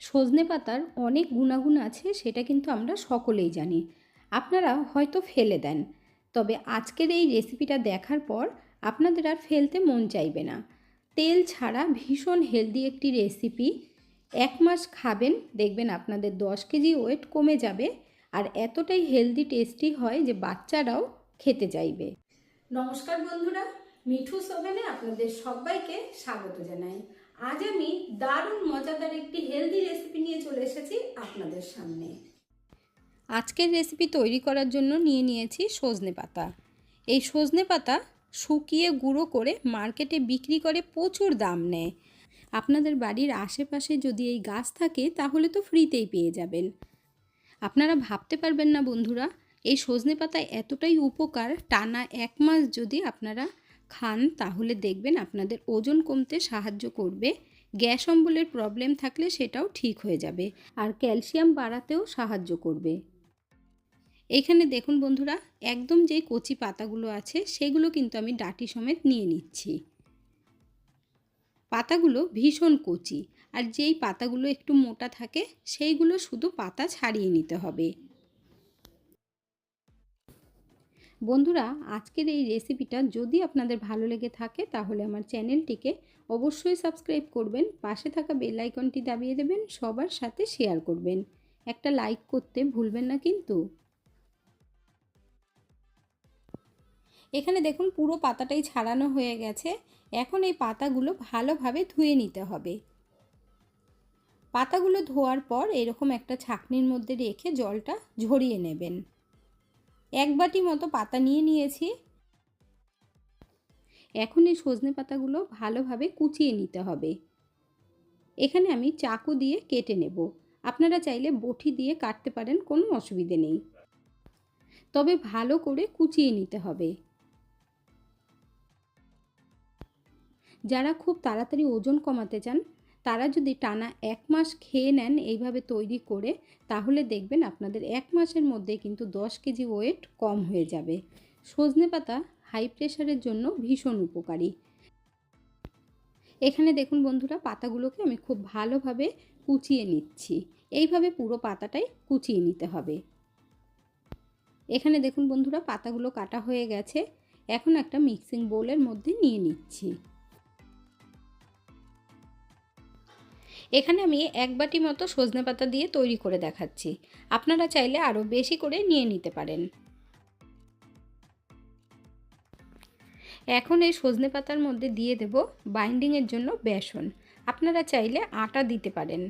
সজনে পাতার অনেক গুণাগুণ আছে, সেটা কিন্তু আমরা সকলেই জানি। আপনারা হয়তো ফেলে দেন। তবে আজকের এই রেসিপিটা দেখার পর আপনাদের আর ফেলতে মন চাইবে না। তেল ছাড়া ভীষণ হেলদি একটি রেসিপি এক মাস খাবেন, দেখবেন আপনাদের দশ কেজি ওয়েট কমে যাবে আর এতটাই হেলদি টেস্টি হয় যে বাচ্চারাও খেতে চাইবে। নমস্কার বন্ধুরা, মিঠু সোভেনে আপনাদের সবাইকে স্বাগত জানাই। আজ আমি দারুণ মজাদার একটি হেলদি রেসিপি নিয়ে চলে এসেছি আপনাদের সামনে। আজকের রেসিপি তৈরি করার জন্য নিয়ে নিয়েছি সজনে পাতা। এই সজনে পাতা শুকিয়ে গুঁড়ো করে মার্কেটে বিক্রি করে প্রচুর দাম নেয়। আপনাদের বাড়ির আশেপাশে যদি এই গাছ থাকে, তাহলে তো ফ্রিতেই পেয়ে যাবেন। আপনারা ভাবতে পারবেন না বন্ধুরা, এই সজনে পাতা এতটাই উপকার, টানা এক মাস যদি আপনারা খান, তাহলে দেখবেন আপনাদের ওজন কমতে সাহায্য করবে। গ্যাস অম্বলের প্রবলেম থাকলে সেটাও ঠিক হয়ে যাবে আর ক্যালসিয়াম বাড়াতেও সাহায্য করবে। এখানে দেখুন বন্ধুরা, একদম যে কচি পাতাগুলো আছে, সেগুলো কিন্তু আমি ডাটি সমেত নিয়ে নিচ্ছি। পাতাগুলো ভীষণ কচি আর যেই পাতাগুলো একটু মোটা থাকে, সেইগুলো শুধু পাতা ছাড়িয়ে নিতে হবে। বন্ধুরা, আজকের এই রেসিপিটা যদি আপনাদের ভালো লেগে থাকে, তাহলে আমার চ্যানেলটিকে অবশ্যই সাবস্ক্রাইব করবেন, পাশে থাকা বেল আইকনটি দাবিয়ে দেবেন, সবার সাথে শেয়ার করবেন। একটা লাইক করতে ভুলবেন না কিন্তু। এখানে দেখুন, পুরো পাতাটাই ছাড়ানো হয়ে গেছে। এখন এই পাতাগুলো ভালোভাবে ধুয়ে নিতে হবে। পাতাগুলো ধোয়ার পর এরকম একটা ছাকনির মধ্যে রেখে জলটা ঝরিয়ে নেবেন। এক বাটি মতো পাতা নিয়ে নিয়েছি। এখন এই সজনে পাতাগুলো ভালোভাবে কুচিয়ে নিতে হবে। এখানে আমি চাকু দিয়ে কেটে নেব। আপনারা চাইলে বটি দিয়ে কাটতে পারেন, কোনো অসুবিধে নেই। তবে ভালো করে কুচিয়ে নিতে হবে। যারা খুব তাড়াতাড়ি ওজন কমাতে চান তারা যদি টানা এক মাস খেয়ে নেন এইভাবে তৈরি করে, তাহলে দেখবেন আপনাদের এক মাসের মধ্যে কিন্তু দশ কেজি ওয়েট কম হয়ে যাবে। সজনে পাতা হাই প্রেশারের জন্য ভীষণ উপকারী। এখানে দেখুন বন্ধুরা, পাতাগুলোকে আমি খুব ভালোভাবে কুচিয়ে নিচ্ছি। এইভাবে পুরো পাতাটাই কুচিয়ে নিতে হবে। এখানে দেখুন বন্ধুরা, পাতাগুলো কাটা হয়ে গেছে। এখন একটা মিক্সিং বোলের মধ্যে নিয়ে নিচ্ছি। এখানে আমি এক বাটি মতো সজনে পাতা দিয়ে তৈরি করে দেখাচ্ছি। আপনারা চাইলে আরও বেশি করে নিয়ে নিতে পারেন। এখন এই সজনে পাতার মধ্যে দিয়ে দেব বাইন্ডিংয়ের জন্য বেসন। আপনারা চাইলে আটা দিতে পারেন।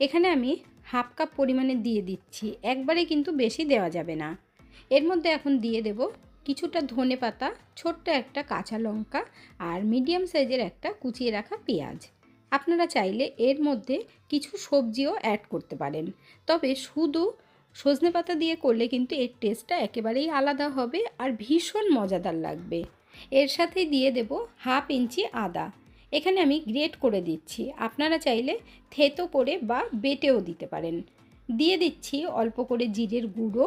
এখানে আমি হাফ কাপ পরিমাণে দিয়ে দিচ্ছি, একবারে কিন্তু বেশি দেওয়া যাবে না। এর মধ্যে এখন দিয়ে দেব কিছুটা ধনে পাতা, ছোট্ট একটা কাঁচা লঙ্কা আর মিডিয়াম সাইজের একটা কুচিয়ে রাখা পেঁয়াজ। আপনারা চাইলে এর মধ্যে কিছু সবজিও অ্যাড করতে পারেন। তবে শুধু সজনে পাতা দিয়ে করলে কিন্তু এর টেস্টটা একেবারেই আলাদা হবে আর ভীষণ মজাদার লাগবে। এর সাথেই দিয়ে দেব হাফ ইঞ্চি আদা। এখানে আমি গ্রেট করে দিচ্ছি। আপনারা চাইলে থেতো করে বা বেটেও দিতে পারেন। দিয়ে দিচ্ছি অল্প করে জিরের গুঁড়ো।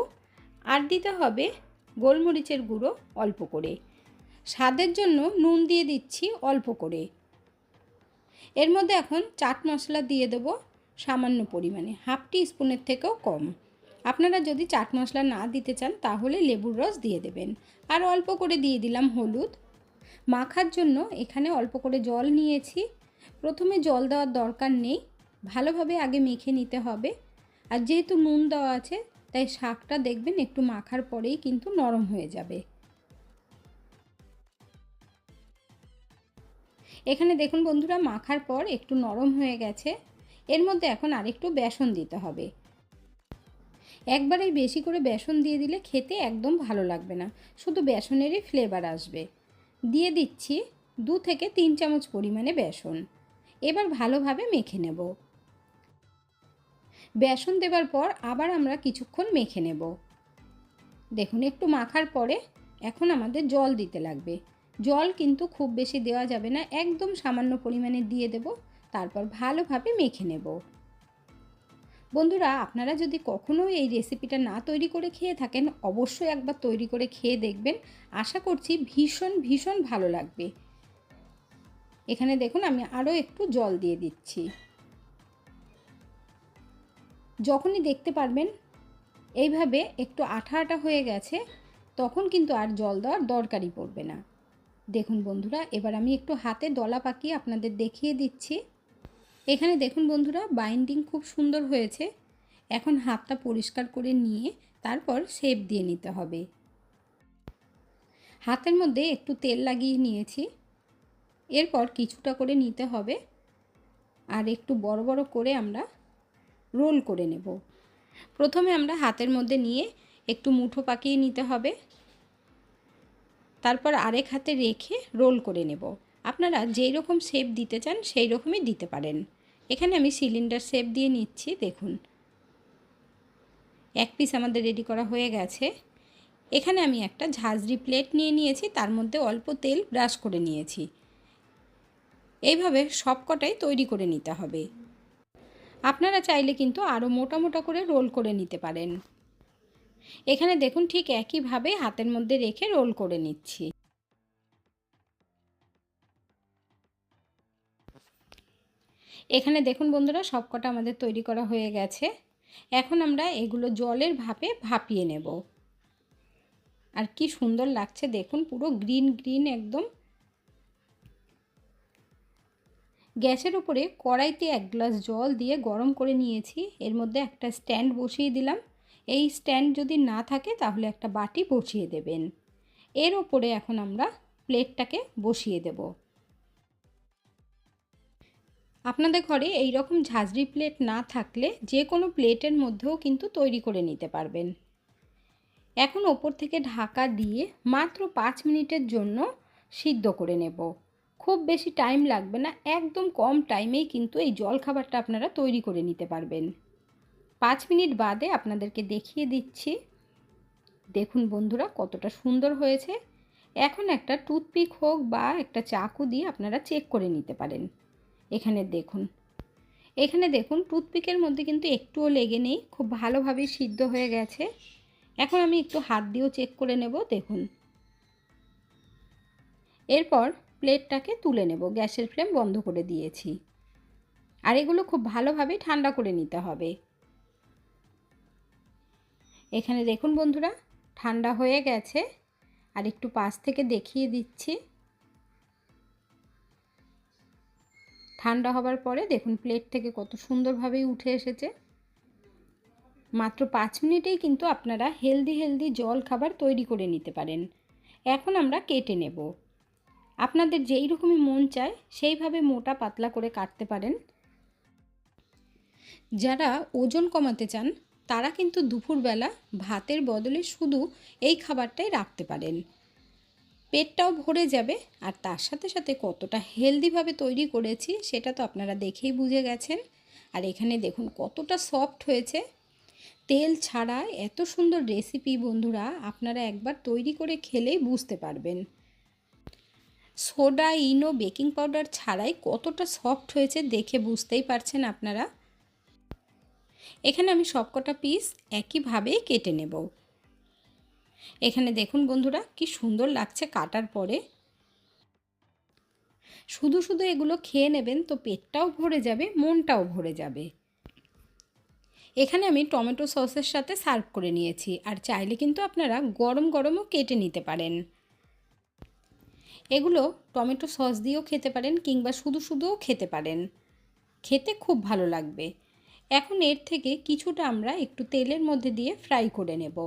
আর দিতে হবে গোলমরিচের গুঁড়ো অল্প করে। স্বাদের জন্য নুন দিয়ে দিচ্ছি অল্প করে। এর মধ্যে এখন চাট মশলা দিয়ে দেব সামান্য পরিমাণে, হাফ টি স্পুনের থেকেও কম। আপনারা যদি চাট মশলা না দিতে চান, তাহলে লেবুর রস দিয়ে দেবেন। আর অল্প করে দিয়ে দিলাম হলুদ। মাখার জন্য এখানে অল্প করে জল নিয়েছি। প্রথমে জল দেওয়ার দরকার নেই, ভালোভাবে আগে মেখে নিতে হবে। আর যেহেতু নুন দেওয়া আছে, তাই শাকটা দেখবেন একটু মাখার পরেই কিন্তু নরম হয়ে যাবে। এখানে দেখুন বন্ধুরা, মাখার পর একটু নরম হয়ে গেছে। এর মধ্যে এখন আরেকটু বেসন দিতে হবে। একবারেই বেশি করে বেসন দিয়ে দিলে খেতে একদম ভালো লাগবে না। শুধু বেসনেরই ফ্লেভার আসবে। দিয়ে দিচ্ছি দু থেকে তিন চামচ পরিমাণে বেসন। এবার ভালোভাবে মেখে নেব। বেসন দেবার পর আবার আমরা কিছুক্ষণ মেখে নেব। দেখুন, একটু মাখার পরে এখন আমাদের জল দিতে লাগবে। জল কিন্তু খুব বেশি দেওয়া যাবে না, একদম সামান্য পরিমাণে দিয়ে দেব, তারপর ভালোভাবে মেখে নেব। বন্ধুরা, আপনারা যদি কখনো এই রেসিপিটা না তৈরি করে খেয়ে থাকেন, অবশ্যই একবার তৈরি করে খেয়ে দেখবেন। আশা করছি ভীষণ ভীষণ ভালো লাগবে। এখানে দেখুন, আমি আরও একটু জল দিয়ে দিচ্ছি। যখনই দেখতে পারবেন এইভাবে একটু আঠা আঠা হয়ে গেছে, তখন কিন্তু আর জল দেওয়ার দরকারই পড়বে না। দেখুন বন্ধুরা, এবার আমি একটু হাতে দলা পাকিয়ে আপনাদের দেখিয়ে দিচ্ছি। এখানে দেখুন বন্ধুরা বাইন্ডিং খুব সুন্দর হয়েছে। এখন হাতটা পরিষ্কার করে নিয়ে তারপর শেপ দিয়ে নিতে হবে। হাতের মধ্যে একটু তেল লাগিয়ে নিয়েছি। এরপর কিছুটা করে নিতে হবে। আর একটু বড় বড় করে আমরা রোল করে নেব। প্রথমে আমরা হাতের মধ্যে নিয়ে একটু মুঠো পাকিয়ে নিতে হবে। তারপর আরেক হাতে রেখে রোল করে নেব। আপনারা যেই রকম শেপ দিতে চান, সেই রকমই দিতে পারেন। এখানে আমি সিলিন্ডার শেপ দিয়ে নিচ্ছি, দেখুন। এক পিস আমাদের রেডি করা হয়ে গেছে। এখানে আমি একটা ঝাঁঝরি প্লেট নিয়ে নিয়েছি, তার মধ্যে অল্প তেল ব্রাশ করে নিয়েছি। এইভাবে সব কটাই তৈরি করে নিতে হবে। আপনারা চাইলে কিন্তু আরও মোটা মোটা করে রোল করে নিতে পারেন। এখানে দেখুন ঠিক একইভাবে হাতের মধ্যে রেখে রোল করে নিচ্ছি। এখানে দেখুন বন্ধুরা সবকটা আমাদের তৈরি করা হয়ে গেছে। এখন আমরা এগুলো জলের ভাপে ভাপিয়ে নেব। আর কি সুন্দর লাগছে দেখুন পুরো গ্রিন গ্রিন একদম। গ্যাসের উপরে কড়াইতে এক গ্লাস জল দিয়ে গরম করে নিয়েছি। এর মধ্যে একটা স্ট্যান্ড বসিয়ে দিলাম। এই স্ট্যান্ড যদি না থাকে তাহলে একটা বাটি বসিয়ে দেবেন। এর ওপরে এখন আমরা প্লেটটাকে বসিয়ে দেব। আপনাদের ঘরে এই রকম ঝাঁঝরি প্লেট না থাকলে যে কোনো প্লেটের মধ্যেও কিন্তু তৈরি করে নিতে পারবেন। এখন ওপর থেকে ঢাকা দিয়ে মাত্র পাঁচ মিনিটের জন্য সিদ্ধ করে নেব। খুব বেশি টাইম লাগবে না, একদম কম টাইমেই কিন্তু এই জলখাবারটা আপনারা তৈরি করে নিতে পারবেন। পাঁচ মিনিট বাদে আপনাদেরকে দেখিয়ে দিচ্ছি। দেখুন বন্ধুরা, কতটা সুন্দর হয়েছে। এখন একটা টুথপিক হোক বা একটা চাকু দিয়ে আপনারা চেক করে নিতে পারেন। এখানে দেখুন। এখানে দেখুন, টুথপিকের মধ্যে কিন্তু একটুও লেগে নেই, খুব ভালোভাবেই সিদ্ধ হয়ে গেছে। এখন আমি একটু হাত দিয়েও চেক করে নেব, দেখুন। এরপর প্লেটটাকে তুলে নেব, গ্যাসের ফ্লেম বন্ধ করে দিয়েছি। আর এগুলো খুব ভালোভাবে ঠান্ডা করে নিতে হবে। এখানে দেখুন বন্ধুরা, ঠান্ডা হয়ে গেছে। আর একটু পাশ থেকে দেখিয়ে দিচ্ছি। ঠান্ডা হবার পরে দেখুন প্লেট থেকে কত সুন্দরভাবেই উঠে এসেছে। মাত্র পাঁচ মিনিটেই কিন্তু আপনারা হেলদি হেলদি জল খাবার তৈরি করে নিতে পারেন। এখন আমরা কেটে নেব। আপনাদের যেই রকমই মন চায়, সেইভাবে মোটা পাতলা করে কাটতে পারেন। যারা ওজন কমাতে চান তারা কিন্তু দুপুরবেলা ভাতের বদলে শুধু এই খাবারটাই রাখতে পারেন। পেটটাও ভরে যাবে আর তার সাথে সাথে কতটা হেলদিভাবে তৈরি করেছি সেটা তো আপনারা দেখেই বুঝে গেছেন। আর এখানে দেখুন কতটা সফট হয়েছে। তেল ছাড়া এত সুন্দর রেসিপি বন্ধুরা, আপনারা একবার তৈরি করে খেলেই বুঝতে পারবেন। সোডা, ইনো, বেকিং পাউডার ছাড়াই কতটা সফট হয়েছে দেখে বুঝতেই পারছেন আপনারা। এখানে আমি সবকটা পিস একইভাবে কেটে নেব। এখানে দেখুন বন্ধুরা, কি সুন্দর লাগছে কাটার পরে। শুধু শুধু এগুলো খেয়ে নেবেন তো পেটটাও ভরে যাবে, মনটাও ভরে যাবে। এখানে আমি টমেটো সসের সাথে সার্ভ করে নিয়েছি, আর চাইলে কিন্তু আপনারা গরম গরমও কেটে নিতে পারেন। এগুলো টমেটো সস দিয়েও খেতে পারেন কিংবা শুধু শুধুও খেতে পারেন। খেতে খুব ভালো লাগবে। এখন এর থেকে কিছুটা আমরা একটু তেলের মধ্যে দিয়ে ফ্রাই করে নেব।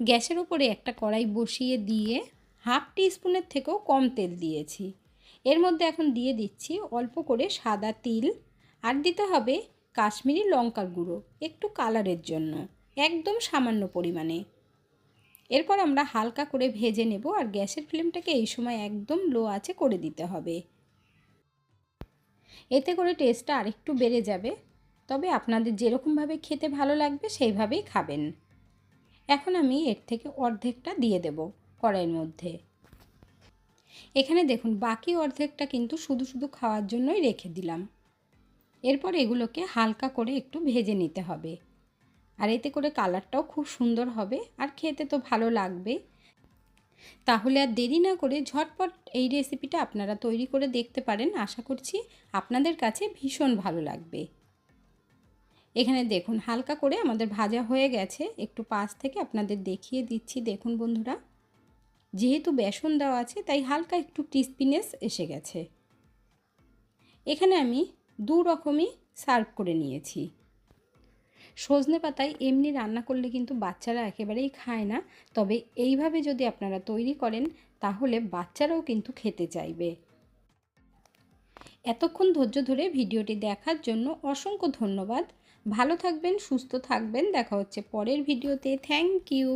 গ্যাসের উপরে একটা কড়াই বসিয়ে দিয়ে হাফ টি স্পুনের থেকেও কম তেল দিয়েছি। এর মধ্যে এখন দিয়ে দিচ্ছি অল্প করে সাদা তিল আর দিতে হবে কাশ্মীরি লঙ্কার গুঁড়ো একটু কালারের জন্য, একদম সামান্য পরিমাণে। এরপর আমরা হালকা করে ভেজে নেব আর গ্যাসের ফ্লেমটাকে এই সময় একদম লো আছে করে দিতে হবে। এতে করে টেস্টটা আরেকটু বেড়ে যাবে। তবে আপনাদের যেরকমভাবে খেতে ভালো লাগবে, সেইভাবেই খাবেন। এখন আমি এর থেকে অর্ধেকটা দিয়ে দেব কড়াইয়ের মধ্যে। এখানে দেখুন, বাকি অর্ধেকটা কিন্তু শুধু শুধু খাওয়ার জন্যই রেখে দিলাম। এরপর এগুলোকে হালকা করে একটু ভেজে নিতে হবে। আর এতে করে কালারটাও খুব সুন্দর হবে। আর খেতে তো ভালো লাগবে তাহলে আর দেরি না করে ঝটপট এই রেসিপিটা আপনারা তৈরি করে দেখতে পারেন। আশা করছি আপনাদের কাছে ভীষণ ভালো লাগবে। এখানে দেখুন, হালকা করে আমাদের ভাজা হয়ে গেছে। একটু পাশ থেকে আপনাদের দেখিয়ে দিচ্ছি। দেখুন বন্ধুরা, যেহেতু বেসন দেওয়া আছে, তাই হালকা একটু ক্রিস্পিনেস এসে গেছে। এখানে আমি দু রকমই সার্ভ করে নিয়েছি। সজনে পাতায় এমনি রান্না করলে কিন্তু বাচ্চারা একেবারেই খায় না। তবে এইভাবে যদি আপনারা তৈরি করেন, তাহলে বাচ্চারাও কিন্তু খেতে চাইবে। এতক্ষণ ধৈর্য ধরে ভিডিওটি দেখার জন্য অসংখ্য ধন্যবাদ। ভালো থাকবেন, সুস্থ থাকবেন। দেখা হচ্ছে পরের ভিডিওতে। Thank you.